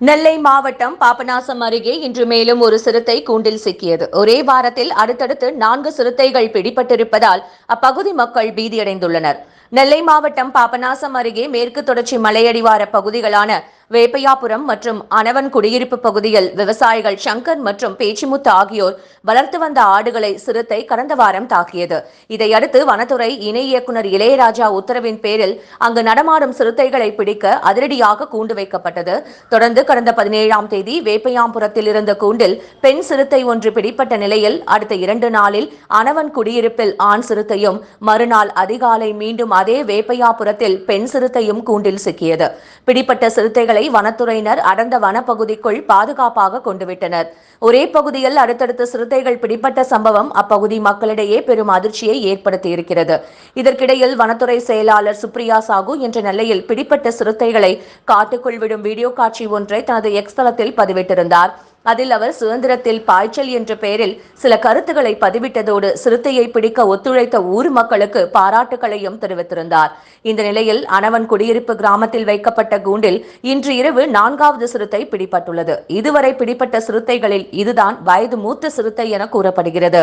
நெல்லை மாவட்டம் பாபநாசம் அருகே இன்று மேலும் ஒரு சிறுத்தை கூண்டில் சிக்கியது. ஒரே வாரத்தில் அடுத்தடுத்து நான்கு சிறுத்தைகள் பிடிபட்டிருப்பதால் அப்பகுதி மக்கள் பீதியடைந்துள்ளனர். நெல்லை மாவட்டம் பாபநாசம் அருகே மேற்கு தொடர்ச்சி மலையடிவார பகுதிகளான வேப்பையாபுரம் மற்றும் அனவன் குடியிருப்பு பகுதியில் விவசாயிகள் சங்கர் மற்றும் பேச்சிமுத்து ஆகியோர் வளர்த்து வந்த ஆடுகளை சிறுத்தை கடந்த வாரம் தாக்கியது. இதையடுத்து வனத்துறை இணை இயக்குநர் இளையராஜா உத்தரவின் பேரில் அங்கு நடமாடும் சிறுத்தைகளை பிடிக்க அதிரடியாக கூண்டு வைக்கப்பட்டது. தொடர்ந்து கடந்த பதினேழாம் தேதி வேப்பையாம்புரத்தில் இருந்த கூண்டில் பெண் சிறுத்தை ஒன்று பிடிப்பட்ட நிலையில் அடுத்த இரண்டு நாளில் அனவன் குடியிருப்பில் ஆண் சிறுத்தையும் மறுநாள் அதிகாலை மீண்டும் அதே வேப்பையாபுரத்தில் பெண் சிறுத்தையும் கூண்டில் சிக்கியது. பிடிப்பட்ட சிறுத்தைகள் வனத்துறையினர் அடர்ந்த வனப்பகுதிக்குள் பாதுகாப்பாக கொண்டுவிட்டனர். ஒரே பகுதியில் அடுத்தடுத்த சிறுத்தைகள் பிடிப்பட்ட சம்பவம் அப்பகுதி மக்களிடையே பெரும் அதிர்ச்சியை ஏற்படுத்தியிருக்கிறது. இதற்கிடையில் வனத்துறை செயலாளர் சுப்ரியா சாகு என்ற நிலையில் பிடிப்பட்ட சிறுத்தைகளை காட்டுக்குள் விடும் வீடியோ காட்சி ஒன்றை தனது எக்ஸ் தளத்தில் பதிவிட்டிருந்தார். அதில் அவர் சுதந்திரத்தில் பாய்ச்சல் என்ற பெயரில் சில கருத்துக்களை பதிவிட்டதோடு சிறுத்தையை பிடிக்க ஒத்துழைத்த ஊர் மக்களுக்கு பாராட்டுகளையும் தெரிவித்திருந்தார். இந்த நிலையில் அனவன் குடியிருப்பு கிராமத்தில் வைக்கப்பட்ட கூண்டில் இன்று இரவு நான்காவது சிறுத்தை பிடிபட்டுள்ளது. இதுவரை பிடிப்பட்ட சிறுத்தைகளில் இதுதான் வயது மூத்த சிறுத்தை என கூறப்படுகிறது.